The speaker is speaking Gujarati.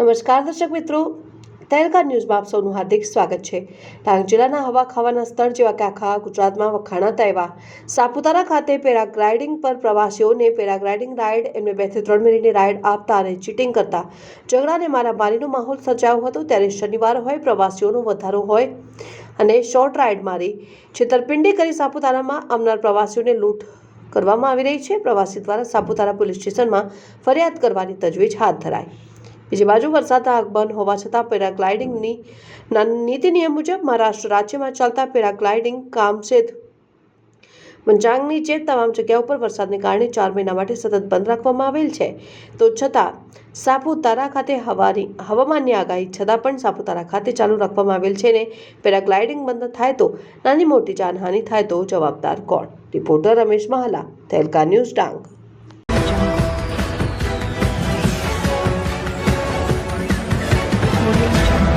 નમસ્કાર દર્શક મિત્રો તહેલકા ન્યૂઝમાં આપ સૌનું હાર્દિક સ્વાગત છે. ડાંગ જિલ્લાના હવા ખાવાના સ્થળ જેવા કે આખા ગુજરાતમાં વખાણાતા એવા સાપુતારા ખાતે પેરાગ્લાઇડિંગ પર પ્રવાસીઓને પેરાગ્લાઇડિંગ રાઇડ એમને બેથી ત્રણ મિનિટની રાઇડ આપતા અને ચીટિંગ કરતા. ઝઘડાને મારા મારામારીનો માહોલ સર્જાયો હતો ત્યારે શનિવાર હોય પ્રવાસીઓનો વધારો હોય અને શોર્ટ રાઇડ મારી છેતરપિંડી કરી સાપુતારામાં આવનાર પ્રવાસીઓને લૂંટ કરવામાં આવી રહી છે. પ્રવાસી દ્વારા સાપુતારા પોલીસ સ્ટેશનમાં ફરિયાદ કરવાની તજવીજ હાથ ધરાઈ. બીજી બાજુ વરસાદ આગબન હોવા છતાં પેરાગ્લાઇડિંગની નીતિ નિયમ મુજબ મહારાષ્ટ્ર રાજ્યમાં ચાલતા પેરાગ્લાઇડિંગ કામસેદ મંચાંગની જે તમામ જગ્યાઓ ઉપર વરસાદને કારણે ચાર મહિના માટે સતત બંધ રાખવામાં આવેલ છે. તો છતાં, સાપુતારા ખાતે હવાની, હવામાનની આગાહી છતાં પણ સાપુતારા ખાતે ચાલુ રાખવામાં આવેલ છે ને પેરાગ્લાઇડિંગ બંધ થાય તો નાની મોટી જાનહાનિ થાય તો જવાબદાર કોણ? Reporter Ramesh Mahala, Tehelka news Dang. Audio